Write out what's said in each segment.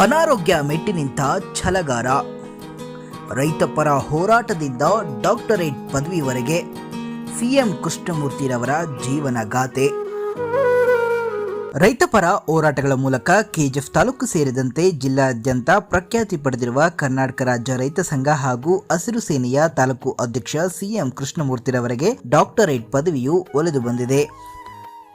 ಅನಾರೋಗ್ಯ ಮೆಟ್ಟಿ ನಿಂತ ಛಲಗಾರ ರೈತಪರ ಹೋರಾಟದಿಂದ ಡಾಕ್ಟರೇಟ್ ಪದವಿವರೆಗೆ ಸಿಎಂ ಕೃಷ್ಣಮೂರ್ತಿರವರ ಜೀವನ ಗಾಥೆ. ರೈತಪರ ಹೋರಾಟಗಳ ಮೂಲಕ ಕೆಜಿಎಫ್ ತಾಲೂಕು ಸೇರಿದಂತೆ ಜಿಲ್ಲಾದ್ಯಂತ ಪ್ರಖ್ಯಾತಿ ಪಡೆದಿರುವ ಕರ್ನಾಟಕ ರಾಜ್ಯ ರೈತ ಸಂಘ ಹಾಗೂ ಹಸಿರು ಸೇನೆಯ ತಾಲೂಕು ಅಧ್ಯಕ್ಷ ಸಿಎಂ ಕೃಷ್ಣಮೂರ್ತಿರವರೆಗೆ ಡಾಕ್ಟರೇಟ್ ಪದವಿಯು ಒಲಿದು ಬಂದಿದೆ.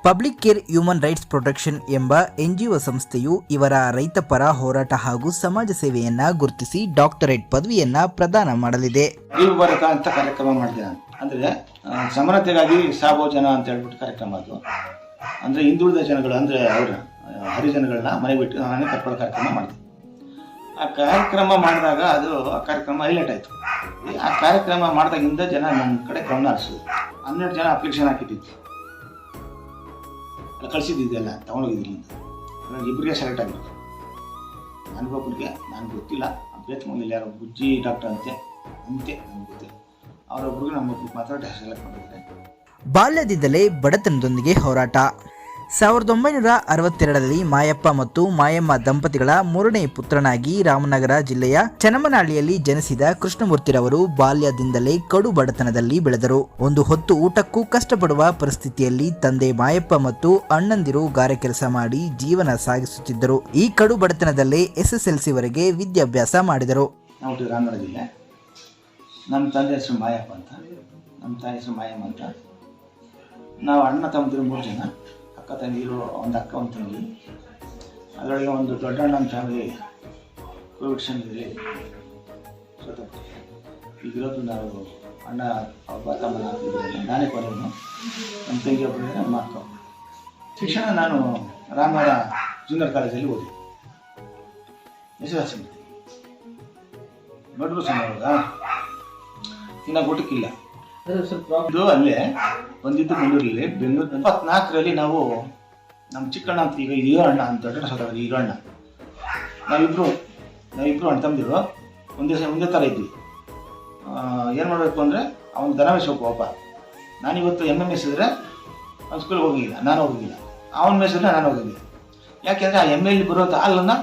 Public care human rights protection ಎಂಬ ಎನ್ಜಿಒ ಸಂಸ್ಥೆಯು ಇವರ ರೈತ ಪರ ಹೋರಾಟ ಹಾಗೂ ಸಮಾಜ ಸೇವೆಯನ್ನ ಗುರುತಿಸಿ ಡಾಕ್ಟರೇಟ್ ಪದವಿಯನ್ನ ಪ್ರದಾನ ಮಾಡಲಿದೆ. ಅಂತ ಕಾರ್ಯಕ್ರಮ ಮಾಡಿದೆ ಅಂದರೆ ಸಮಾನತೆಗಾಗಿ ಅಂತ ಹೇಳ್ಬಿಟ್ಟು ಕಾರ್ಯಕ್ರಮ ಅದು. ಅಂದ್ರೆ, ಹಿಂದುಳಿದ ಜನಗಳು, ಅಂದ್ರೆ, ಅವರ ಹರಿಜನಗಳನ್ನ ಮನೆ ಬಿಟ್ಟು ನಾನೇ ಕರ್ಕೊಳ್ಳೋ ಕಾರ್ಯಕ್ರಮ ಮಾಡಿದೆ. ಆ ಕಾರ್ಯಕ್ರಮ ಮಾಡಿದಾಗ ಅದು, ಆ ಕಾರ್ಯಕ್ರಮ ಹೈಲೈಟ್ ಆಯಿತು. ಆ ಕಾರ್ಯಕ್ರಮ ಮಾಡಿದಾಗಿಂದ ಜನ ನನ್ನ ಕಡೆ ಗಮನ ಹರಿಸಿದ್ರು. ಹನ್ನೆರಡು ಜನ ಅಪ್ಲಿಕೇಶನ್ ಹಾಕಿದ್ದಿತ್ತು ಅಲ್ಲಿ ತೊಗೊಂಡೋಗಿದ್ದೀನಿ ನನಗೆ ಇಬ್ಬರಿಗೆ ಸೆಲೆಕ್ಟ್ ಆಗಿತ್ತು ನನಗೊಬ್ಬರಿಗೆ ನನಗೆ ಗೊತ್ತಿಲ್ಲ. ಅಭ್ಯರ್ಥಿ ಯಾರೋ ಬುಜ್ಜಿ ಡಾಕ್ಟರ್ ಅಂತೆ ಅಂತೆ ನನಗೆ ಗೊತ್ತಿಲ್ಲ. ಅವರೊಬ್ಬರಿಗೆ ನಮ್ಮೊಬ್ಬರಿಗೆ ಮಾತ್ರ ಸೆಲೆಕ್ಟ್ ಮಾಡಿದ್ದಾರೆ ಬಾಲ್ಯದಿಂದಲೇ ಬಡತನದೊಂದಿಗೆ ಹೋರಾಟ. ಸಾವಿರದ ಒಂಬೈನೂರ ಅರವತ್ತೆರಡರಲ್ಲಿ ಮಾಯಪ್ಪ ಮತ್ತು ಮಾಯಮ್ಮ ದಂಪತಿಗಳ ಮೂರನೇ ಪುತ್ರನಾಗಿ ರಾಮನಗರ ಜಿಲ್ಲೆಯ ಚನ್ನಮನಹಳ್ಳಿಯಲ್ಲಿ ಜನಿಸಿದ ಕೃಷ್ಣಮೂರ್ತಿರವರು ಬಾಲ್ಯದಿಂದಲೇ ಕಡು ಬಡತನದಲ್ಲಿ ಬೆಳೆದರು. ಒಂದು ಹೊತ್ತು ಊಟಕ್ಕೂ ಕಷ್ಟಪಡುವ ಪರಿಸ್ಥಿತಿಯಲ್ಲಿ ತಂದೆ ಮಾಯಪ್ಪ ಮತ್ತು ಅಣ್ಣಂದಿರು ಗಾರೆ ಕೆಲಸ ಮಾಡಿ ಜೀವನ ಸಾಗಿಸುತ್ತಿದ್ದರು. ಈ ಕಡು ಬಡತನದಲ್ಲೇ ಎಸ್ಎಸ್ಎಲ್ಸಿ ವರೆಗೆ ವಿದ್ಯಾಭ್ಯಾಸ ಮಾಡಿದರು. ನಮ್ಮ ತಂದೆ ಹೆಸರು ಮಾಯಪ್ಪ ಅಂತ, ನಮ್ಮ ತಾಯಿ ಹೆಸರು ಮಾಯಮ್ಮ ಅಂತ. ನಾವು ಅಣ್ಣ ತಮ್ಮದಿರು ಮೂರು ಜನ. ಅಕ್ಕ ತಂಗಿರು ಒಂದು ಅಕ್ಕ ಒಂದು ತಂಗಿ. ಅದರೊಳಗೆ ಒಂದು ದೊಡ್ಡಣ್ಣನ ಫ್ಯಾಮಿಲಿ ಕೋವಿಡ್ ಸಮಯದಲ್ಲಿ ಸತ್ತೋಗ್ತು ಈಗಿರೋದು ನಾವು ಅಣ್ಣ ಒಬ್ಬ ತಮ್ಮ ನಾನೇ ಕೊನೆ ನಮ್ಮ ತಂಗಿ ಒಬ್ಬರು ನಮ್ಮ ಅಕ್ಕ. ಶಿಕ್ಷಣ ನಾನು ರಾಮರ ಜೂನಿಯರ್ ಕಾಲೇಜಲ್ಲಿ ಓದಿ ಎಲ್ ಸಣ್ಣ ಸಣ್ಣವಾಗ ಇನ್ನ ಊಟಕ್ಕಿಲ್ಲ ಇದು ಅಲ್ಲೇ, ಬಂದಿದ್ದು ಬೆಂಗಳೂರಲ್ಲಿ. ಬೆಂಗಳೂರು ಇಪ್ಪತ್ನಾಲ್ಕರಲ್ಲಿ ನಾವು ನಮ್ಮ ಚಿಕ್ಕಣ್ಣ ಅಂತ ಈಗ ಈಗ ಅಣ್ಣ ಅಂತ ದೊಡ್ಡ ಈಗ ಅಣ್ಣ ನಾವಿಬ್ರು ನಾವಿಬ್ರು ಅಣ್ಣ ತಂದಿರು ಒಂದೇ ಒಂದೇ ಥರ ಇದ್ವಿ. ಏನು ಮಾಡಬೇಕು ಅಂದರೆ, ಅವನು ದನ ಮೇಯಿಸ್ಬೇಕು ಪಾಪ ನಾನಿವತ್ತು ಎಮ್ಮೆ ಮೇಯಿಸಿದ್ರೆ ಅವ್ನು ಸ್ಕೂಲ್ಗೆ ಹೋಗಿಲ್ಲ, ನಾನು ಹೋಗಿಲ್ಲ. ಅವನ ಮೇಸಿದ್ರೆ ನಾನು ಹೋಗಿದ್ದೆ ಯಾಕೆಂದರೆ ಆ ಎಮ್ಮೆಯಲ್ಲಿ ಬರೋಂಥ ಹಾಲನ್ನು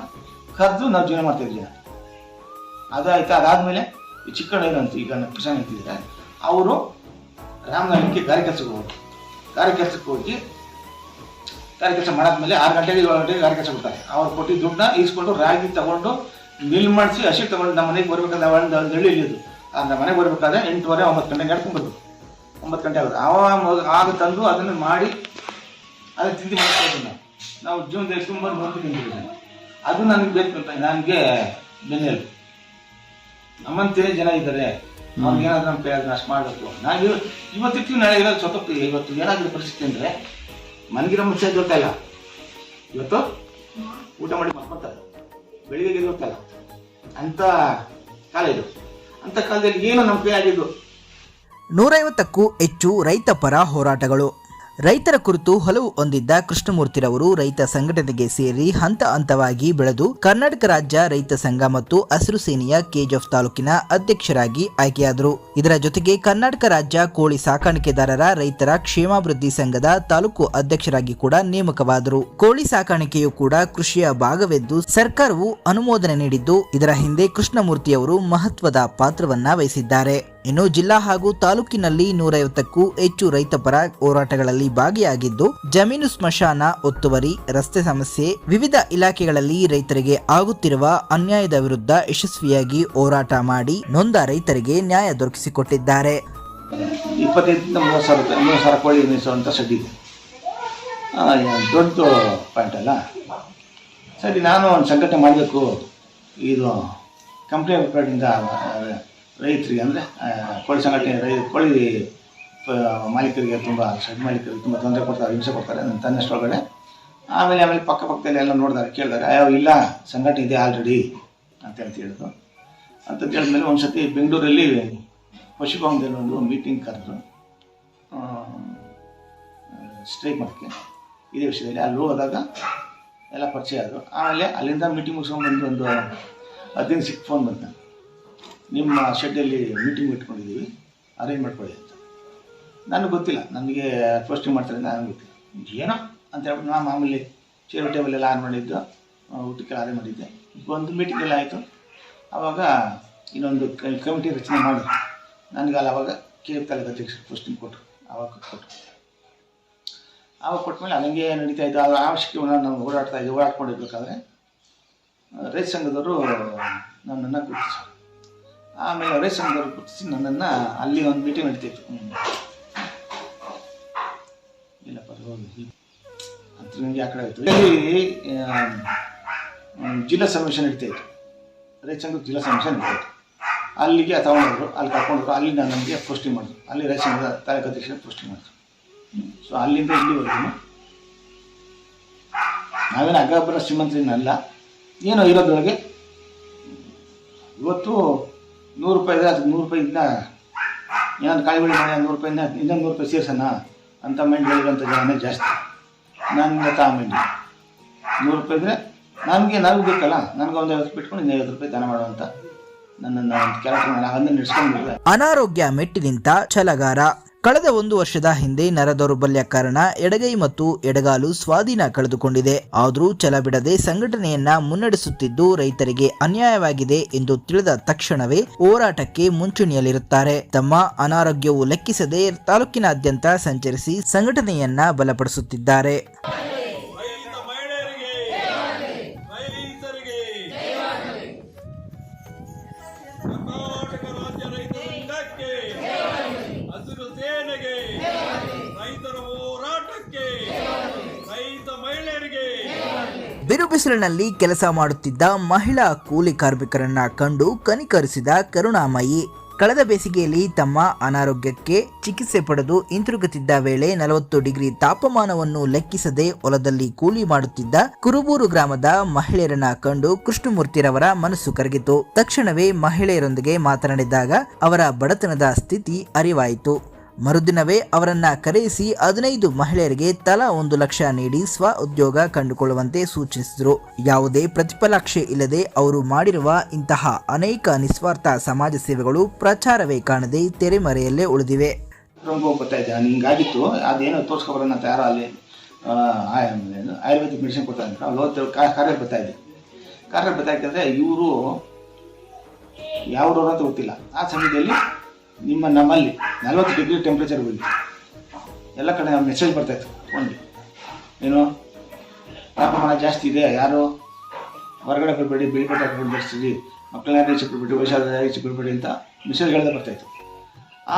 ಕರೆದು ನಾವು ಜೀವನ ಮಾಡ್ತಾಯಿದ್ವಿ ಅದಾಯ್ತು, ಅದಾದಮೇಲೆ ಈ ಚಿಕ್ಕಣ್ಣ ಏನಂತ ಈಗ ಕೃಷ್ಣ ಅಂತಿದ್ದಾರೆ ಅವರು ರಾಮನಗರಕ್ಕೆ ಗಾರೆ ಕೆಲಸಕ್ಕೆ ಹೋಗ್ರು ಗಾರೆ ಕೆಲಸಕ್ಕೆ ಹೋಗಿ ಗಾರೆ ಕೆಲಸ ಮಾಡಾದ್ಮೇಲೆ ಆರು ಗಂಟೆಗೆ, ಏಳು ಗಂಟೆಗೆ ಗಾರೆ ಕೆಲಸ ಕೊಡ್ತಾರೆ ಅವ್ರು ಕೊಟ್ಟಿದ್ದ ದುಡ್ಡನ್ನ ಈಸ್ಕೊಂಡು ರಾಗಿ ತಗೊಂಡು ಮಿಲ್ ಮಾಡಿಸಿ ಹಸಿ ತಗೊಂಡು ನಮ್ಮ ಮನೆಗೆ ಬರ್ಬೇಕಾದ್ರೆ ಒಂದು ಹಳ್ಳಿ ಇಲ್ಲಿದ್ದು ನಮ್ಮ ಮನೆಗೆ ಬರ್ಬೇಕಾದ್ರೆ ಎಂಟುವರೆ, ಒಂಬತ್ತು ಗಂಟೆಗೆ ನಡ್ಕೊಂಡು ಬರ್ಬೇಕು ಒಂಬತ್ತು ಗಂಟೆ ಆಗುತ್ತೆ ಆವಾಗ ಆಗ ತಂದು ಅದನ್ನು ಮಾಡಿ ಅದಕ್ಕೆ ತಿಂಡಿ ಮಾಡ್ತಾ ನಾವು. ನಾವು ಜೀವನದಲ್ಲಿ ತುಂಬ ತಿಂತೀವಿ ತಿಂದಿದ್ದೀವಿ ಅದು ನನಗೆ ಬೇಕು ನನಗೆ ಬೆನ್ನೆಲು ನಮ್ಮಂತೇ ಜನ ಇದ್ದಾರೆ. ಅವ್ರಿಗೆ ಏನಾದ್ರು ನಮ್ಮ ಕೈಯಾಗ ನಾಶ ಮಾಡಬೇಕು. ನಾವು ಇವತ್ತಿರ್ತೀವಿ ನಾಳೆ ಇರೋದು ಸ್ವಲ್ಪ ಇವತ್ತು ಏನಾದರೂ ಪರಿಸ್ಥಿತಿ ಅಂದರೆ ಮನಗಿರೋ ಮುಂಚೆ ಗೊತ್ತಲ್ಲ ಇವತ್ತು ಊಟ ಮಾಡಿ ಮರ್ಕೊತಾರೆ ಬೆಳಿಗ್ಗೆ ಗೊತ್ತಲ್ಲ ಅಂಥ ಕಾಲ ಇದು. ಅಂಥ ಕಾಲದಲ್ಲಿ ಏನು ನಮ್ಮ ಕೈ ಆಗಿದ್ದು ನೂರೈವತ್ತಕ್ಕೂ ಹೆಚ್ಚು ರೈತಪರ ಹೋರಾಟಗಳು. ರೈತರ ಕುರಿತು ಹಲವು ಹೊಂದಿದ್ದ ಕೃಷ್ಣಮೂರ್ತಿರವರು ರೈತ ಸಂಘಟನೆಗೆ ಸೇರಿ ಹಂತ ಹಂತವಾಗಿ ಬೆಳೆದು ಕರ್ನಾಟಕ ರಾಜ್ಯ ರೈತ ಸಂಘ ಮತ್ತು ಹಸಿರು ಸೇನೆಯ ಕೆಜಿಎಫ್ ತಾಲೂಕಿನ ಅಧ್ಯಕ್ಷರಾಗಿ ಆಯ್ಕೆಯಾದರು. ಇದರ ಜೊತೆಗೆ ಕರ್ನಾಟಕ ರಾಜ್ಯ ಕೋಳಿ ಸಾಕಾಣಿಕೆದಾರರ ರೈತರ ಕ್ಷೇಮಾಭಿವೃದ್ಧಿ ಸಂಘದ ತಾಲೂಕು ಅಧ್ಯಕ್ಷರಾಗಿ ಕೂಡ ನೇಮಕವಾದರು. ಕೋಳಿ ಸಾಕಾಣಿಕೆಯು ಕೂಡ ಕೃಷಿಯ ಭಾಗವೆಂದು ಸರ್ಕಾರವು ಅನುಮೋದನೆ ನೀಡಿದ್ದು, ಇದರ ಹಿಂದೆ ಕೃಷ್ಣಮೂರ್ತಿಯವರು ಮಹತ್ವದ ಪಾತ್ರವನ್ನ ವಹಿಸಿದ್ದಾರೆ. ಇನ್ನು ಜಿಲ್ಲಾ ಹಾಗೂ ತಾಲೂಕಿನಲ್ಲಿ ನೂರೈವತ್ತಕ್ಕೂ ಹೆಚ್ಚು ರೈತಪರ ಹೋರಾಟಗಳಲ್ಲಿ ಭಾಗಿಯಾಗಿದ್ದು, ಜಮೀನು ಸ್ಮಶಾನ, ಒತ್ತುವರಿ, ರಸ್ತೆ ಸಮಸ್ಯೆ, ವಿವಿಧ ಇಲಾಖೆಗಳಲ್ಲಿ ರೈತರಿಗೆ ಆಗುತ್ತಿರುವ ಅನ್ಯಾಯದ ವಿರುದ್ಧ ಯಶಸ್ವಿಯಾಗಿ ಹೋರಾಟ ಮಾಡಿ ನೊಂದ ರೈತರಿಗೆ ನ್ಯಾಯ ದೊರಕಿಸಿಕೊಟ್ಟಿದ್ದಾರೆ. ಸರಿ, ನಾನು ಒಂದು ಸಂಘಟನೆ ಮಾಡಬೇಕು. ಇದು ಕಂಪ್ನಿ ಕಡೆಯಿಂದ ರೈತರಿಗೆ ಅಂದರೆ ಕೋಳಿ ಸಂಘಟನೆ ರೈ, ಕೋಳಿ ಮಾಲೀಕರಿಗೆ ತುಂಬ ಶೆಡ್ ಮಾಲೀಕರಿಗೆ ತುಂಬ ತೊಂದರೆ ಕೊಡ್ತಾರೆ, ಹಿಂಸೆ ಕೊಡ್ತಾರೆ, ನನ್ನ ತನ್ನಷ್ಟೊಳಗಡೆ ಆಮೇಲೆ ಆಮೇಲೆ ಪಕ್ಕ ಪಕ್ಕದಲ್ಲಿ ಎಲ್ಲ ನೋಡಿದಾರೆ, ಕೇಳಿದಾರೆ, ಅಯ್ಯೋ, ಇಲ್ಲ, ಸಂಘಟನೆ ಇದೆ ಆಲ್ರೆಡಿ ಅಂತ ಹೇಳ್ತಿ ಹೇಳಿದ್ರು ಅಂತ ಕೇಳಿದ್ಮೇಲೆ ಒಂದು ಸತಿ ಬೆಂಗಳೂರಲ್ಲಿ ಪಶುಭವನದಲ್ಲಿ ಒಂದು ಮೀಟಿಂಗ್ ಕರೆದ್ರು. ಸ್ಟ್ರೈಕ್ ಮಾಡೋಕ್ಕೆ. ಇದೇ ವಿಷಯದಲ್ಲಿ ಅಲ್ಲಿ ಹೋದಾಗ ಎಲ್ಲ ಪರಿಚಯ ಆದರು. ಆಮೇಲೆ ಅಲ್ಲಿಂದ ಮೀಟಿಂಗ್ ಮುಗಿಸ್ಕೊಂಡ್ಬಂದು ಒಂದು ಹದಿನೈದು ಸಿಕ್ ಫೋನ್ ಬಂತು. ನಿಮ್ಮ ಶೆಡ್ಡಲ್ಲಿ ಮೀಟಿಂಗ್ ಇಟ್ಕೊಂಡಿದ್ದೀವಿ ಅರೇಂಜ್ ಮಾಡ್ಕೊಳ್ಳಿ ಅಂತ. ನನಗೆ ಗೊತ್ತಿಲ್ಲ. ನನಗೆ ಪೋಸ್ಟಿಂಗ್ ಮಾಡ್ತಾರೆ ನಾನು ಗೊತ್ತಿಲ್ಲ. ಏನೋ? ಅಂತ ಹೇಳ್ಬಿಟ್ಟು ನಾನು ಮಾಮೂಲಿ ಚೇರ್ ಟೇಬಲ್ ಎಲ್ಲ ಆನ್ ಮಾಡಿದ್ದು ಊಟಕ್ಕೆ ಅರೇಂಜ್ ಮಾಡಿದ್ದೆ. ಒಂದು ಮೀಟಿಂಗ್ ಎಲ್ಲ ಆಯಿತು. ಆವಾಗ ಇನ್ನೊಂದು ಕಮಿಟಿ ರಚನೆ ಮಾಡಿ, ನನಗೆ ಅಲ್ಲಿ, ಅವಾಗ ಕೆ ಎಫ್ ತಾಲೂಕು ಅಧ್ಯಕ್ಷ ಪೋಸ್ಟಿಂಗ್ ಕೊಟ್ಟರು ಆವಾಗ ಕೊಟ್ಟರು ಆವಾಗ ಕೊಟ್ಟಮೇಲೆ ಹಂಗೆ ನಡೀತಾ ಇದ್ದು ಅದರ ಅವಶ್ಯಕ ನಾನು ಓಡಾಡ್ತಾ ಇದ್ದೆ ಓಡಾಡ್ಕೊಂಡಿರ್ಬೇಕಾದ್ರೆ ರೈತ ಸಂಘದವರು ನನ್ನನ್ನು ಗುರುತಿಸಿದ್ರು. ಆಮೇಲೆ ರೈತ ಸಂಘದವರು ಕುಟ್ಟಿಸಿ ನನ್ನನ್ನು ಅಲ್ಲಿ ಒಂದು ಮೀಟಿಂಗ್ ನಡೀತಿತ್ತು. ಇಲ್ಲ ಪರವಾಗಿ ಅಂತ ನನಗೆ ಆ ಕಡೆ ಆಯಿತು? ಇಲ್ಲಿ ಜಿಲ್ಲಾ ಸಮೀಕ್ಷೆ ನಡೀತಾ ಇತ್ತು ರೈತ ಸಂಘದ ಜಿಲ್ಲಾ ಸಮೀಕ್ಷೆ ನಡೀತಾ ಇತ್ತು ಅಲ್ಲಿಗೆ ತಗೊಂಡೋದ್ರು, ಅಲ್ಲಿ ಕರ್ಕೊಂಡ್ರು ಅಲ್ಲಿ ನಾನು ನನಗೆ ಪೋಸ್ಟಿಂಗ್ ಮಾಡಿದ್ರು ಅಲ್ಲಿ ರೈತ ಸಂಘದ ತಾಲೂಕು ಅಧ್ಯಕ್ಷ ಪೋಸ್ಟಿಂಗ್ ಮಾಡಿದ್ರು ಸೊ ಅಲ್ಲಿಂದ ಇಲ್ಲಿವರೆಗೂ ನಾವೇನು ಅಗ್ಗಬ್ಬರ ಶ್ರೀಮಂತರಿನಲ್ಲ ಏನೋ ಇರೋದ್ರೊಳಗೆ ಇವತ್ತು ನೂರು ರೂಪಾಯಿ ಇದೆ ಅದು ನೂರು ರೂಪಾಯಿಯಿಂದ ಏನಾದ್ರು ಕಾಯಿಗಳು ಮಾಡಿ ನೂರು ರೂಪಾಯಿಂದ ಇನ್ನೊಂದು ನೂರು ರೂಪಾಯಿ ಸೇರ್ಸೋಣ ಅಂತ ಮೈಂಡ್ ಬೆಳೆಯುವಂಥ ಜನನೇ ಜಾಸ್ತಿ. ನನ್ನ ತಾ ಮೈಂಡ್ ನೂರು ರೂಪಾಯಿ ಇದ್ರೆ ನನಗೆ ನನಗೆ ಬೇಕಲ್ಲ? ನನಗೆ ಒಂದು ಐವತ್ತು ಬಿಟ್ಕೊಂಡು ಇನ್ನೈವತ್ತು ರೂಪಾಯಿ ದಾನ ನನ್ನನ್ನು ಒಂದು ಕ್ಯಾರೆಕ್ಟರ್ ನಾನು ಅದನ್ನು ನಡೆಸ್ಕೊಂಡು ಅನಾರೋಗ್ಯ ಮೆಟ್ಟಿನಿಂತ ಛಲಗಾರ. ಕಳೆದ ಒಂದು ವರ್ಷದ ಹಿಂದೆ ನರ ದೌರ್ಬಲ್ಯ ಕಾರಣ ಎಡಗೈ ಮತ್ತು ಎಡಗಾಲು ಸ್ವಾಧೀನ ಕಳೆದುಕೊಂಡಿದೆ. ಆದರೂ ಛಲ ಬಿಡದೆ ಸಂಘಟನೆಯನ್ನ ಮುನ್ನಡೆಸುತ್ತಿದ್ದು ರೈತರಿಗೆ ಅನ್ಯಾಯವಾಗಿದೆ ಎಂದು ತಿಳಿದ ತಕ್ಷಣವೇ ಹೋರಾಟಕ್ಕೆ ಮುಂಚೂಣಿಯಲ್ಲಿರುತ್ತಾರೆ. ತಮ್ಮ ಅನಾರೋಗ್ಯವು ಲೆಕ್ಕಿಸದೆ ತಾಲೂಕಿನಾದ್ಯಂತ ಸಂಚರಿಸಿ ಸಂಘಟನೆಯನ್ನ ಬಲಪಡಿಸುತ್ತಿದ್ದಾರೆ. ಬಿರು ಬಿಸಿಲಿನಲ್ಲಿ ಕೆಲಸ ಮಾಡುತ್ತಿದ್ದ ಮಹಿಳಾ ಕೂಲಿ ಕಾರ್ಮಿಕರನ್ನ ಕಂಡು ಕನಿಕರಿಸಿದ ಕರುಣಾಮಯಿ. ಕಳೆದ ಬೇಸಿಗೆಯಲ್ಲಿ ತಮ್ಮ ಅನಾರೋಗ್ಯಕ್ಕೆ ಚಿಕಿತ್ಸೆ ಪಡೆದು ಹಿಂತಿರುಗುತ್ತಿದ್ದ ವೇಳೆ ನಲವತ್ತು ಡಿಗ್ರಿ ತಾಪಮಾನವನ್ನು ಲೆಕ್ಕಿಸದೆ ಹೊಲದಲ್ಲಿ ಕೂಲಿ ಮಾಡುತ್ತಿದ್ದ ಕುರುಬೂರು ಗ್ರಾಮದ ಮಹಿಳೆಯರನ್ನ ಕಂಡು ಕೃಷ್ಣಮೂರ್ತಿರವರ ಮನಸ್ಸು ಕರಗಿತು. ತಕ್ಷಣವೇ ಮಹಿಳೆಯರೊಂದಿಗೆ ಮಾತನಾಡಿದಾಗ ಅವರ ಬಡತನದ ಸ್ಥಿತಿ ಅರಿವಾಯಿತು. ಮರುದಿನವೇ ಅವರನ್ನ ಕರೆಯಿಸಿ ಹದಿನೈದು ಮಹಿಳೆಯರಿಗೆ ತಲಾ ಒಂದು ಲಕ್ಷ ನೀಡಿ ಸ್ವ ಉದ್ಯೋಗ ಕಂಡುಕೊಳ್ಳುವಂತೆ ಸೂಚಿಸಿದರು. ಯಾವುದೇ ಪ್ರತಿಫಲಾಕ್ಷೆ ಇಲ್ಲದೆ ಅವರು ಮಾಡಿರುವ ಇಂತಹ ಅನೇಕ ನಿಸ್ವಾರ್ಥ ಸಮಾಜ ಸೇವೆಗಳು ಪ್ರಚಾರವೇ ಕಾಣದೆ ತೆರೆಮರೆಯಲ್ಲೇ ಉಳಿದಿವೆ. ಇದ್ದೆ ಹಿಂಗಾಗಿತ್ತು. ಅದೇನೋ ತೋರಿಸ್ಕೊಬರೋಣ ಯಾರೋ ಆಯುರ್ವೇದಿಕ್ ಮೆಡಿಸಿನ್ ಕೊಡ್ತಾ ಇದ್ರು. ಕಾರ್ಯ ಬರ್ತಾ ಇದ್ದೆ ಕಾರ್ಯ ಬರ್ತಾ ಇದ್ದರೆ ಇವರು ಯಾವ ಅಂತ ಗೊತ್ತಿಲ್ಲ. ಆ ಸಮಯದಲ್ಲಿ ನಿಮ್ಮ ನಮ್ಮಲ್ಲಿ ನಲ್ವತ್ತು ಡಿಗ್ರಿ ಟೆಂಪ್ರೇಚರ್ ಬಿಡಿ ಎಲ್ಲ ಕಡೆ ಮೆಸೇಜ್ ಬರ್ತಾ ಇತ್ತು ಫೋನ್ಗೆ ಏನು, ತಾಪಮಾನ ಜಾಸ್ತಿ ಇದೆ, ಯಾರು ಹೊರಗಡೆ ಬರಬೇಡಿ ಬಿಳಿ ಬಟ್ಟೆ ಹಾಕೊಂಡು ಬರ್ತೀವಿ ಮಕ್ಕಳನ್ನ ಈಚೆ ಬಿಡ್ಬೇಡಿ ವಯಸ್ಸಾದ ಈಚೆ ಬಿಡಬೇಡಿ ಅಂತ ಮೆಸೇಜ್ಗಳೆಲ್ಲ ಬರ್ತಾ ಇತ್ತು.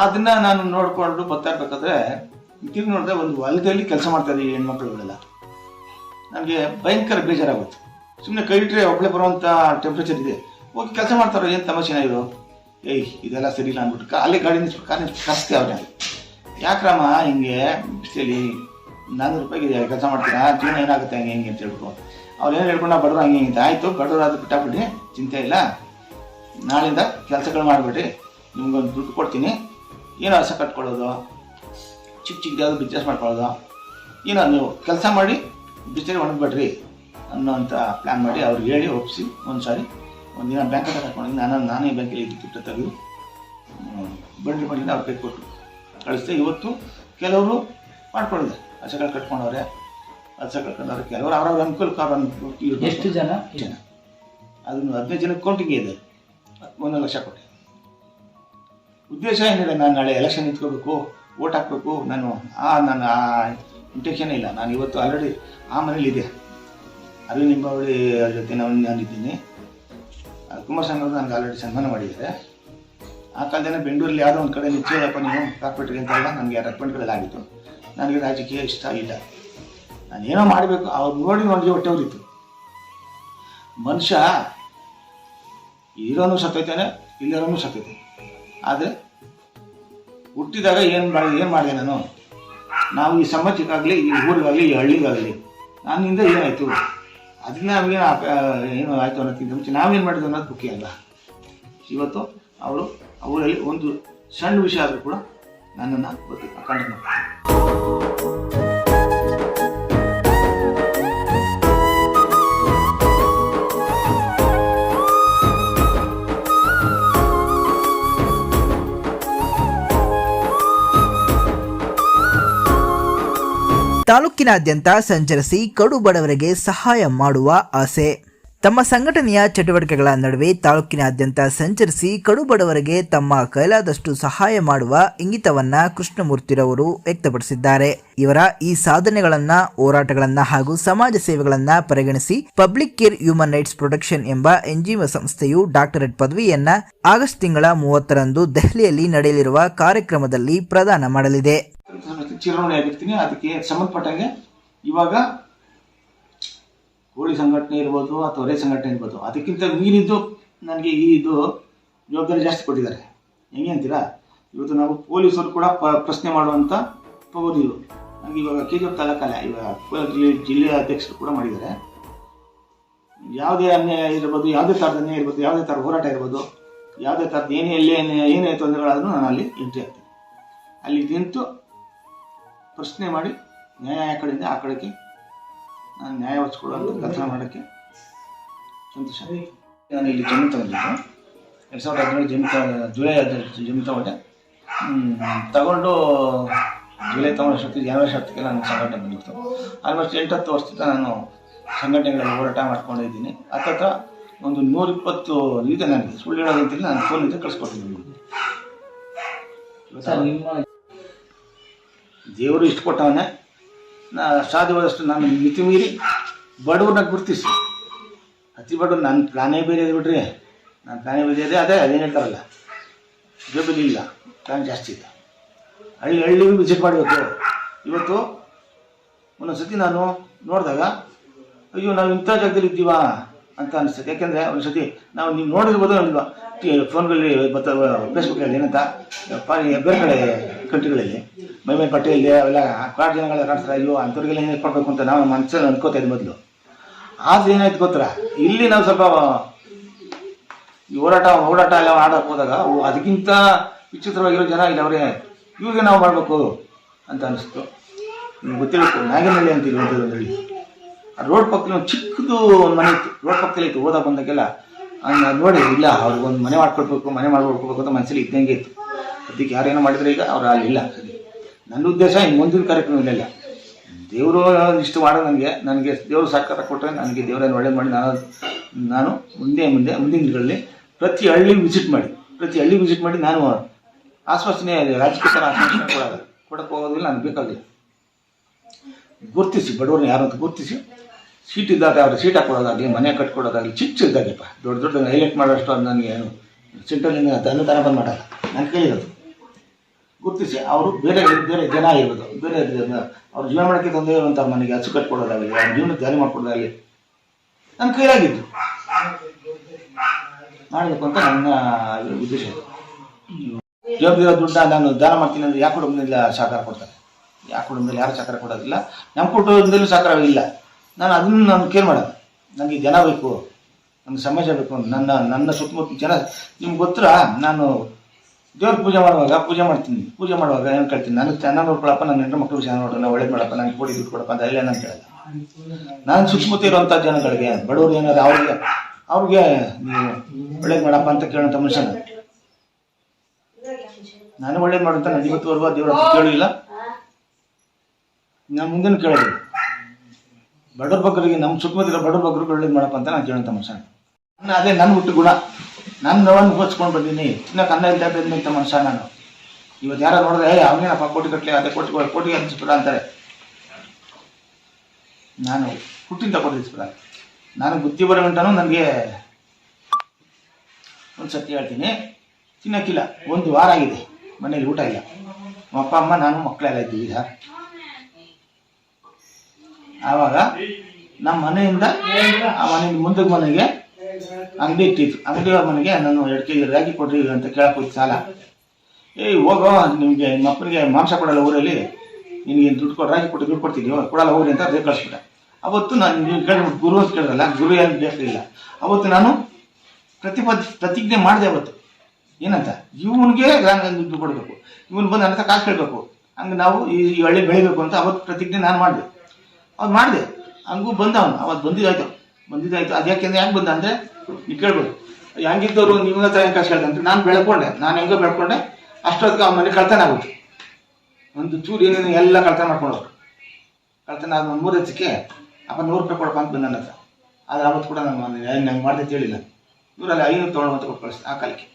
ಅದನ್ನ ನಾನು ನೋಡಿಕೊಂಡು ಬರ್ತಾ ಇರ್ಬೇಕಾದ್ರೆ ನೋಡಿದ್ರೆ ಒಂದು ಹೊಲದಲ್ಲಿ ಕೆಲಸ ಮಾಡ್ತಾ ಇದ್ದೀವಿ ಹೆಣ್ಮಕ್ಳುಗಳೆಲ್ಲ. ನನಗೆ ಭಯಂಕರ ಬೇಜಾರಾಗುತ್ತೆ ಸುಮ್ಮನೆ ಕೈ ಇಟ್ಟರೆ ಒಬ್ಬಳೆ ಬರುವಂಥ ಟೆಂಪ್ರೇಚರ್ ಇದೆ. ಹೋಗಿ ಕೆಲಸ ಮಾಡ್ತಾರೋ, ಏನು ತಮಾಷೆನ ಇದು ಏಯ್, ಇದೆಲ್ಲ ಸರಿ ಇಲ್ಲ ಅಂದ್ಬಿಟ್ಟು ಕಾ- ಅಲ್ಲಿ ಗಾಡಿ ನಿಲ್ಸ್ಬಿಟ್ಟು ಕಾರ್ ನಿಲ್ಸ್ಬಿಟ್ಟು ಕರೆಸ್ತೆ ಅವ್ರನ್ನ ಯಾಕ್ರಮ್ಮ ಹಿಂಗೆ ಬಿಸಿಲಿ ನಾನ್ನೂರು ರೂಪಾಯಿಗೆ ಕೆಲಸ ಮಾಡ್ತೀರಾ? ಜೀವನ ಏನಾಗುತ್ತೆ ಹಂಗೆ ಹಿಂಗೆ ಅಂತ ಹೇಳ್ಬಿಟ್ಟು. ಅವ್ರು ಏನು ಹೇಳ್ಕೊಂಡು ಬಡವ್ರು ಹಂಗೆ ಹಿಂಗೆ ಆಯಿತು ಬಡವ್ರು ಅದು ಬಿಟ್ಟಾಗ್ಬಿಡಿ ಚಿಂತೆ ಇಲ್ಲ. ನಾಳಿಂದ ಕೆಲಸಗಳು ಮಾಡಿಬಿಡಿ ನಿಮ್ಗೊಂದು ದುಡ್ಡು ಕೊಡ್ತೀನಿ. ಏನೋ ಹಸ ಕಟ್ಕೊಳ್ಳೋದು, ಚಿಕ್ಕ ಚಿಕ್ಕದಾದ್ರು ಬಿಸ್ನೆಸ್ ಮಾಡ್ಕೊಳ್ಳೋದು. ಏನೋ ನೀವು ಕೆಲಸ ಮಾಡಿ ಬಿಸ್ನೆಸ್ ಒಣಗ್ಬೇಡ್ರಿ ಅನ್ನೋಂಥ ಪ್ಲ್ಯಾನ್ ಮಾಡಿ ಅವ್ರಿಗೆ ಹೇಳಿ ಒಪ್ಪಿಸಿ ಒಂದು ಸಾರಿ ಒಂದು ದಿನ ಬ್ಯಾಂಕ್ ಹತ್ರ ಕರ್ಕೊಂಡು ನಾನು ನಾನೇ ಬ್ಯಾಂಕಲ್ಲಿ ದುಡ್ಡು ತೆಗೆದು ಬಂಡ್ರಿ ಬಂಡಿನ ಅವ್ರ ಕೈ ಕೊಟ್ಟು ಕಳಿಸ್ದೆ ಇವತ್ತು ಕೆಲವರು ಮಾಡ್ಕೊಂಡಿದ್ದಾರೆ ಹಸಗಳು ಕಟ್ಕೊಂಡವ್ರೆ ಹಸ ಕಟ್ಕೊಂಡವ್ರೆ ಕೆಲವರು ಅವ್ರವ್ರ ಅನುಕೂಲಕ್ಕೆ ಎಷ್ಟು ಜನ? ಜನ. ಅದನ್ನು ಹದಿನೈದು ಜನಕ್ಕೆ ಕೌಂಟಿಂಗ್ ಇದೆ. ಒಂದು ಲಕ್ಷ ಕೊಟ್ಟೆ. ಉದ್ದೇಶ ಏನಿದೆ? ನಾನು ನಾಳೆ ಎಲೆಕ್ಷನ್ ನಿಂತ್ಕೋಬೇಕು ಓಟ್ ಹಾಕಬೇಕು. ನಾನು ಆ ನಾನು ಆ ಇಂಟೆಕ್ಷನ್ ಇಲ್ಲ. ನಾನು ಇವತ್ತು ಆಲ್ರೆಡಿ ಆ ಮನೇಲಿ ಇದೆ ಅಲ್ಲಿ ನಿಮ್ಮ ಅವ್ರ ಜೊತೆ ನಾನು ನಾನಿದ್ದೀನಿ. ಕುಮಾರಸ್ವಾಮಿ ಅವರು ನನಗೆ ಆಲ್ರೆಡಿ ಸನ್ಮಾನ ಮಾಡಿದ್ದಾರೆ. ಆ ಕಾಲದಲ್ಲಿ ಬೆಂಗಳೂರಲ್ಲಿ ಯಾವುದೋ ಒಂದು ಕಡೆ ನಿಶ್ಚಯಪ್ಪ ನೀವು ಕಾರ್ಪೊರೇಟ್ಗೆ ಅಂತೆಲ್ಲ, ನನಗೆ ರೆಕಮೆಂಡ್ಗಳೆಲ್ಲ ಆಗಿತ್ತು. ನನಗೆ ರಾಜಕೀಯ ಇಷ್ಟ ಇಲ್ಲ ನಾನು ಏನೋ ಮಾಡಬೇಕು, ಅವ್ರು ನೋಡಿ ನನಗೆ ಹೊಟ್ಟೆ ಉರಿತು. ಮನುಷ್ಯ ಇರೋನು ಸತ್ತೈತಾನೆ ಇಲ್ಲಿರೋನು ಸತ್ತೈತೆ ಆದರೆ ಹುಟ್ಟಿದಾಗ ಏನು ಮಾಡಿ, ಏನು ಮಾಡಿದೆ ನಾನು? ನಾವು ಈ ಸಮಾಜಕ್ಕಾಗಲಿ ಈ ಊರಿಗಾಗಲಿ, ಈ ಹಳ್ಳಿಗಾಗಲಿ, ನನ್ನಿಂದ ಏನಾಯಿತು? ಅದನ್ನ ನಮಗೆ ಏನು ಆಯಿತು ಅನ್ನೋದಕ್ಕಿಂತ ಮುಂಚೆ ನಾವೇನು ಮಾಡಿದ್ವಿ ಅನ್ನೋದು ಮುಖ್ಯ ಅಲ್ಲ ಇವತ್ತು ಅವರು ಅವರಲ್ಲಿ ಒಂದು ಸಣ್ಣ ವಿಷಯ ಆದರೂ ಕೂಡ ನನ್ನನ್ನು ಗೊತ್ತಿ ಕಂಡು ತಾಲೂಕಿನಾದ್ಯಂತ ಸಂಚರಿಸಿ ಕಡು ಬಡವರಿಗೆ ಸಹಾಯ ಮಾಡುವ ಆಸೆ. ತಮ್ಮ ಸಂಘಟನೆಯ ಚಟುವಟಿಕೆಗಳ ನಡುವೆ ತಾಲೂಕಿನಾದ್ಯಂತ ಸಂಚರಿಸಿ ಕಡು ಬಡವರಿಗೆ ತಮ್ಮ ಕೈಲಾದಷ್ಟು ಸಹಾಯ ಮಾಡುವ ಇಂಗಿತವನ್ನ ಕೃಷ್ಣಮೂರ್ತಿರವರು ವ್ಯಕ್ತಪಡಿಸಿದ್ದಾರೆ. ಇವರ ಈ ಸಾಧನೆಗಳನ್ನ, ಹೋರಾಟಗಳನ್ನ ಹಾಗೂ ಸಮಾಜ ಸೇವೆಗಳನ್ನ ಪರಿಗಣಿಸಿ public care human rights protection ಎಂಬ ಎನ್ಜಿಒ ಸಂಸ್ಥೆಯು ಡಾಕ್ಟರೇಟ್ ಪದವಿಯನ್ನ ಆಗಸ್ಟ್ ತಿಂಗಳ ಮೂವತ್ತರಂದು ದೆಹಲಿಯಲ್ಲಿ ನಡೆಯಲಿರುವ ಕಾರ್ಯಕ್ರಮದಲ್ಲಿ ಪ್ರದಾನ ಮಾಡಲಿದೆ. ಚಿರಋಣಿ ಆಗಿರ್ತೀನಿ. ಅದಕ್ಕೆ ಸಂಬಂಧಪಟ್ಟಂಗೆ ಇವಾಗ ಕೋಳಿ ಸಂಘಟನೆ ಇರ್ಬೋದು ಅಥವಾ ರೈತ ಸಂಘಟನೆ ಇರ್ಬೋದು, ಅದಕ್ಕಿಂತ ಮೀರಿದ್ದು ನನಗೆ ಈ ಇದು ಜವಾಬ್ದಾರಿ ಜಾಸ್ತಿ ಕೊಟ್ಟಿದ್ದಾರೆ. ಹೆಂಗೆ ಅಂತೀರಾ? ಇವತ್ತು ನಾವು ಪೊಲೀಸರು ಕೂಡ ಪ್ರಶ್ನೆ ಮಾಡುವಂಥ ಪವರ್ ಇವರು. ನನಗೆ ಇವಾಗ ಕೆ ಜಿ ಎಫ್ ತಾಲೂಕಲ್ಲ ಇವಾಗ ಜಿಲ್ಲೆಯ ಅಧ್ಯಕ್ಷರು ಕೂಡ ಮಾಡಿದ್ದಾರೆ. ಯಾವುದೇ ಅನ್ಯಾಯ ಇರ್ಬೋದು, ಯಾವುದೇ ಥರದ ಅನ್ಯಾಯ ಇರ್ಬೋದು, ಯಾವುದೇ ಥರ ಹೋರಾಟ ಇರ್ಬೋದು, ಯಾವುದೇ ಥರದ ಏನೇ ಎಲ್ಲೇ ಏನೇ ತೊಂದರೆಗಳಾದರೂ ನಾನು ಅಲ್ಲಿ ಎಂಟ್ರಿ ಆಗ್ತೀನಿ. ಅಲ್ಲಿ ನಿಂತು ಪ್ರಶ್ನೆ ಮಾಡಿ ನ್ಯಾಯ ಆ ಕಡೆಯಿಂದ ಆ ಕಡೆಗೆ ನಾನು ನ್ಯಾಯ ಒಚ್ಕೊಳ್ಳುವಂಥ ಕಥನ ಮಾಡೋಕ್ಕೆ ಸಂತೋಷ. ನಾನು ಇಲ್ಲಿ ಜಮೀನು ತಗೊಂಡಿದ್ದೆ. ಎರಡು ಸಾವಿರದ ಹದಿನೇಳು ಜಮೀನು ತ ಜುಲೈ ಹದಿನೆಂಟು ಜಮೀನು ತಗೊಂಡೆ. ತಗೊಂಡು ಜುಲೈ ತಗೊಂಡಷ್ಟೊತ್ತಿಗೆ ಜನವರಿ ಅಷ್ಟೊತ್ತಿಗೆ ನಾನು ಸಂಘಟನೆ ಬಂದಿತ್ತು ಆಲ್ಮೋಸ್ಟ್ ಎಂಟತ್ತು ವರ್ಷದಿಂದ ನಾನು ಸಂಘಟನೆಗಳಲ್ಲಿ ಹೋರಾಟ ಮಾಡ್ಕೊಂಡಿದ್ದೀನಿ. ಹತ್ತತ್ರ ಒಂದು ನೂರಿಪ್ಪತ್ತು ಇದೆ ನನಗೆ. ಸುಳ್ಳು ಹೇಳೋದಂತಿಲ್ಲ ನಾನು ಫೋನಿಂದ ಕಳಿಸ್ಕೊಡ್ತೀನಿ ನಿಮಗೆ ದೇವರು ಇಷ್ಟು ಕೊಟ್ಟವನೆ ನಾ ಸಾಧ್ಯವಾದಷ್ಟು ನಾನು ಮಿತಿ ಮೀರಿ ಬಡವ್ರನ್ನ ಗುರ್ತಿಸಿ. ಅತಿ ಬಡವ್ರು ನನ್ನ ಪ್ಲಾನೇ ಬೇರೆ ಇದೆ ಬಿಡ್ರಿ. ನನ್ನ ಪ್ಲಾನೇ ಬೇರೆ ಇದೆ, ಅದೇ ಅದೇನು ಹೇಳ್ತಾರಲ್ಲ, ಜೇಬಲ್ಲಿ ಇಲ್ಲ, ಪ್ಲಾನ್ ಜಾಸ್ತಿ ಇದೆ. ಹಳ್ಳಿ ಹಳ್ಳಿಗೂ ವಿಸಿಟ್ ಮಾಡಬೇಕು. ಇವತ್ತು ಒಂದೊಂದು ಸತಿ ನಾನು ನೋಡಿದಾಗ, ಅಯ್ಯೋ, ನಾವು ಇಂಥ ಜಾಗದಲ್ಲಿ ಇದ್ದೀವಾ ಅಂತ ಅನಿಸ್ತದೆ ಯಾಕೆಂದರೆ ಒಂದು ಸತಿ ನಾವು ನೀವು ನೋಡಿರ್ಬೋದು ಅಲ್ವಾ ಫೋನ್ಗಳಲ್ಲಿ, ಮತ್ತು ಫೇಸ್ಬುಕ್ಗಳಲ್ಲಿ ಏನಂತ ಬೇರೆ ಕಡೆ ಕಂಟ್ರಿಗಳಲ್ಲಿ ಮೈಮೈ ಪಟ್ಟೆಯಲ್ಲಿ ಅವೆಲ್ಲ ಕಾಡು ಜನಗಳ ಕಾಣಿಸ್ತಾರೆ ಅಯ್ಯೋ ಅಂಥವ್ರಿಗೆಲ್ಲ ಏನು ಕೊಡಬೇಕು ಅಂತ ನಾವು ಮನಸ್ಸಲ್ಲಿ ಅನ್ಕೋತಾ ಇದ್ದ ಮೊದಲು. ಆದ್ರೆ ಏನಾಯ್ತು ಗೊತ್ತರ ಇಲ್ಲಿ ನಾವು ಸ್ವಲ್ಪ ಈ ಹೋರಾಟ ಓಡಾಟ ಎಲ್ಲ ಆಡಕ್ಕೆ ಹೋದಾಗ ಅದಕ್ಕಿಂತ ವಿಚಿತ್ರವಾಗಿರೋ ಜನ ಇಲ್ಲ ಅವರೇ, ಇವ್ರಿಗೆ ನಾವು ಮಾಡಬೇಕು ಅಂತ ಅನಿಸ್ತು. ನಿಮ್ಗೆ ಗೊತ್ತಿರಬೇಕು ಒಂದು ಅಂತ ಹಳ್ಳಿ ಆ ರೋಡ್ ಪಕ್ಕದಲ್ಲಿ ಒಂದು ಚಿಕ್ಕದು ಒಂದು ಮನೆ ಇತ್ತು. ರೋಡ್ ಪಕ್ಕದಲ್ಲಿ ಇತ್ತು ಓದಾ ಬಂದಾಗೆಲ್ಲ ನೋಡಿ, ಇಲ್ಲ, ಅವ್ರಿಗೊಂದು ಮನೆ ಮಾಡ್ಕೊಡ್ಬೇಕು ಮನೆ ಮಾಡ್ಕೊಡ್ಬೇಕು ಅಂತ ಮನಸ್ಸಲ್ಲಿ ಇದ್ದಂಗೆ ಇತ್ತು. ಅದಕ್ಕೆ ಯಾರೇನೋ ಮಾಡಿದ್ರೆ ಈಗ ಅವ್ರು ಅಲ್ಲಿ ಇಲ್ಲ ನನ್ನ ಉದ್ದೇಶ ಇನ್ನು ಮುಂದಿನ ಕಾರ್ಯಕ್ರಮ ಇರಲಿಲ್ಲ. ದೇವರು ಇಷ್ಟು ಮಾಡೋ ನನಗೆ ನನಗೆ ದೇವರು ಸಹಕಾರ ಕೊಟ್ಟರೆ ನನಗೆ ದೇವರನ್ನು ಒಳ್ಳೆ ಮಾಡಿ ನಾನು ನಾನು ಮುಂದೆ ಮುಂದೆ, ಮುಂದಿನ ದಿನಗಳಲ್ಲಿ ಪ್ರತಿ ಹಳ್ಳಿ ವಿಸಿಟ್ ಮಾಡಿ, ಪ್ರತಿ ಹಳ್ಳಿ ವಿಸಿಟ್ ಮಾಡಿ ನಾನು ಆಶ್ವಾಸನೆ, ರಾಜಕೀಯ ಥರ ಆಶ್ವಾಸನೆ ಕೊಡೋದು ಕೊಡಕ್ಕೆ ಹೋಗೋದಿಲ್ಲ, ನನಗೆ ಬೇಕಾಗಿಲ್ಲ. ಗುರ್ತಿಸಿ, ಬಡವರನ್ನ ಯಾರು ಅಂತ ಗುರ್ತಿಸಿ ಸೀಟ್ ಇದ್ದಾಗ ಅವ್ರಿಗೆ ಸೀಟ್ ಹಾಕೊಡೋದಾಗಲಿ ಮನೆ ಕಟ್ಕೊಡೋದಾಗಲಿ ಚಿಕ್ಕ ಇದ್ದಾಗೆಪ್ಪ ದೊಡ್ಡ ದೊಡ್ಡ ಹೈಲೈಟ್ ಮಾಡೋಷ್ಟು ಅದು ನನಗೆ ಏನು ಸೆಂಟ್ರಲಿಂದ ಅನುದಾನ ಬಂದು ಮಾಡಲ್ಲ. ನಾನು ಕೇಳಿರೋದು. ಗುರ್ತಿಸಿ, ಅವರು ಬೇರೆ ಬೇರೆ ಜನ ಇರ್ಬೋದು ಬೇರೆ ಜನ- ಅವ್ರ ಜೀವನ ಮಾಡೋಕ್ಕೆ ತಂದೆ ಅಂತ ಮನೆಗೆ ಹಸು ಕಟ್ಕೊಡೋದಾಗಲಿ, ಅವ್ರ ಜೀವನ ಜಾರಿ ಮಾಡ್ಕೊಡೋದಾಗಲಿ ನನ್ನ ಕೈಲಾಗಿದ್ದು. ಮಾಡಬೇಕು ಅಂತ ನನ್ನ ಉದ್ದೇಶ. ಜೋಬಿರೋ ದುಡ್ಡ ನಾನು ದಾನ ಮಾಡ್ತೀನಿ ಅಂದ್ರೆ ಯಾಕೆ ಕುಟುಂಬದಿಂದ ಸಹಕಾರ ಕೊಡ್ತಾರೆ. ಯಾವ ಕುಟುಂಬದಲ್ಲಿ ಯಾರು ಸಹಕಾರ ಕೊಡೋದಿಲ್ಲ. ನಮ್ಮ ಕುಟುಂಬದಲ್ಲೂ ಸಹಕಾರ ಇಲ್ಲ. ನಾನು ಅದನ್ನು ನಾನು ಕೇರ್ ಮಾಡೋದು. ನನಗೆ ಜನ ಬೇಕು. ನನಗೆ ಸಮಾಜ ಬೇಕು. ನನ್ನ ನನ್ನ ಸುತ್ತಮುತ್ತ ಜನ. ನಿಮ್ಗೆ ಗೊತ್ತರ ನಾನು ದೇವ್ರ ಪೂಜೆ ಮಾಡುವಾಗ, ಪೂಜೆ ಮಾಡ್ತೀನಿ, ಪೂಜೆ ಮಾಡುವಾಗ ಏನು ಕೇಳ್ತೀನಿ ನನಗೆ ಚೆನ್ನಾಗಿ ನೋಡ್ಕೊಳಪ್ಪ ನನ್ನ ಹೆಣ್ಣು ಮಕ್ಕಳು ಚೆನ್ನಾಗಿ ನೋಡೋಣ ಒಳ್ಳೇದು ಮಾಡಪ್ಪ ನನಗೆ ಕೊಡಿ ದುಡ್ಡು ಕೊಡಪ್ಪ ಅಂತ ಎಲ್ಲ ನಾನು ಕೇಳಲ್ಲ ನಾನು ಸುತ್ತಮುತ್ತ ಇರುವಂಥ ಜನಗಳಿಗೆ, ಬಡವರು ಏನಾದ್ರು ಅವ್ರಿಗೆ ಅವ್ರಿಗೆ ನೀವು ಒಳ್ಳೇದು ಮಾಡಪ್ಪ ಅಂತ ಕೇಳೋಂಥ ಮನುಷ್ಯನ. ನಾನು. ಒಳ್ಳೇದು ಮಾಡುವಂತ ನಾನು ಇವತ್ತುವರೆಗೂ ದೇವ್ರ ಕೇಳಿಲ್ಲ ನಾನು ಮುಂದೆನೂ ಕೇಳೋದು ಬಡವ್ರ ಬಗ್ಗರಿಗೆ ನಮ್ಮ ಸುತ್ತಮುತ್ತ ಇರೋ ಬಡವ್ರ ಬಗ್ಗರಿಗೆ ಒಳ್ಳೇದು ಮಾಡಪ್ಪ ಅಂತ ನಾನು ಕೇಳೋಂಥ ಮನುಷ್ಯ ನಾನು. ನನ್ನ ಅದೇ ನನ್ನ ಹುಟ್ಟು ಗುಣ. ನಾನು ನೋವನ್ನು ಗೋಚ್ಕೊಂಡು ಬಂದೀನಿ. ತಿನ್ನಕ್ಕೆ ಅನ್ನ ಇಲ್ದ ಅಂತ ಮನುಷ್ಯ ನಾನು. ಇವತ್ತು ಯಾರೋ ನೋಡಿದ್ರೆ ಅವನೇನಪ್ಪ ಕೋಟಿ ಕಟ್ಟಲೆ ಅದೇ ಕೋಟಿ ಕೋಟಿ ಅನ್ಸ್ಬಿಡ ಅಂತಾರೆ. ನಾನು ಹುಟ್ಟಿನ ಕೊಟ್ಟಿಸ್ಬಿಡ ನಾನು ಬುದ್ಧಿ ಬರೋ ನನಗೆ ಒಂದು ಸತಿ ಹೇಳ್ತೀನಿ. ತಿನ್ನಕ್ಕಿಲ್ಲ. ಒಂದು ವಾರ ಆಗಿದೆ. ಮನೇಲಿ ಊಟ ಇಲ್ಲ. ಅಪ್ಪ, ಅಮ್ಮ, ನಾನು, ಮಕ್ಕಳೆಲ್ಲ ಇದ್ದೀವಿ ಸರ್ ಆವಾಗ ನಮ್ಮ ಮನೆಯಿಂದ ಆ ಮನೆಯಿಂದ ಮುಂದಕ್ಕೆ ಮನೆಗೆ ಅಂಗಡಿ ಇಟ್ಟಿದ್ರು. ಅಂಗಡಿಯವ್ರ ಮನೆಗೆ ನಾನು ಎರಡು ಕೆ ಜಿ ರಾಗಿ ಕೊಡ್ರಿ ಅಂತ ಕೇಳಕ್ಕೆ ಹೋಗಿ ಸಾಲ. ಏಯ್ ಹೋಗೋ, ನಿಮಗೆ ನಿಮ್ಮ ಅಪ್ಪನಿಗೆ ಮಾಂಸ ಕೊಡಲ್ಲ ಊರಲ್ಲಿ. ನಿನಗೆ ದುಡ್ಡು ಕೊಟ್ಟು ರಾಗಿ ಕೊಟ್ಟು ದುಡ್ಡು ಕೊಡ್ತೀನಿ ಕೊಡಲ್ಲ ಹೋಗ್ರಿ ಅಂತ ಅದೇ ಕಳಿಸ್ಬಿಟ್ಟೆ. ಅವತ್ತು ನಾನು ನೀವು ಕೇಳ್ಬಿಟ್ಟು ಗುರು ಅಂತ ಕೇಳಿದ್ರಲ್ಲ, ಗುರು ಏನು ಬೇಕಿಲ್ಲ ಅವತ್ತು ನಾನು ಪ್ರತಿಪದ, ಪ್ರತಿಜ್ಞೆ ಮಾಡಿದೆ ಅವತ್ತು. ಏನಂತ? ಇವನಿಗೆ ನಾನು ದುಡ್ಡು ಕೊಡಬೇಕು. ಇವನು ಬಂದು ನನ್ನ ಕಾಸು ಕೇಳಬೇಕು. ಹಂಗೆ ನಾವು ಈ ಹಳ್ಳಿ ಬೆಳಿಬೇಕು ಅಂತ ಅವತ್ತು ಪ್ರತಿಜ್ಞೆ ನಾನು ಮಾಡಿದೆ. ಅವ್ನು ಮಾಡಿದೆ. ಹಂಗೂ ಬಂದ ಅವನು ಅವತ್ತು ಬಂದಿದ್ದಾಯ್ತು ಬಂದಿದ್ದಾಯ್ತು ಅದು ಯಾಕೆಂದ್ರೆ ಹೆಂಗೆ ಬಂದ ಅಂದರೆ ನೀವು ಕೇಳ್ಬೋದು ಹೆಂಗಿದ್ದವರು ನಿಮ್ಮ ಹತ್ರ ಹೆಂಗೆ ಕಷ್ಟ ನಾನು ಬೆಳ್ಕೊಂಡೆ ನಾನು ಹೆಂಗೋ ಬೆಳ್ಕೊಂಡೆ ಅಷ್ಟೊತ್ತಿಗೆ ಅವ್ನ ಮನೆ ಕಳ್ತನ ಆಗುತ್ತೆ ಒಂದು ಚೂರು ಏನೇನು ಎಲ್ಲ ಕಳ್ತನ ಮಾಡ್ಕೊಂಡು ಕಳ್ತನ ಆದ ಒಂದು ಮೂರು ಹೆಚ್ಚಿಗೆ ಅಪ್ಪ ನೂರು ರೂಪಾಯಿ ಕೊಡಪ್ಪ ಅಂತ ಬಂದ ನನ್ನ ಹತ್ರ ಅವತ್ತು ಕೂಡ ನಾನು ನಂಗೆ ಮಾಡಿದೆ ಹೇಳಿಲ್ಲ ನೂರಲ್ಲಿ ಐನೂರು ತೊಗೊಂಡು ಅಂತ ಕೊಟ್ಟು ಕಳಿಸ್ತೀನಿ ಆ ಕಾಲಕ್ಕೆ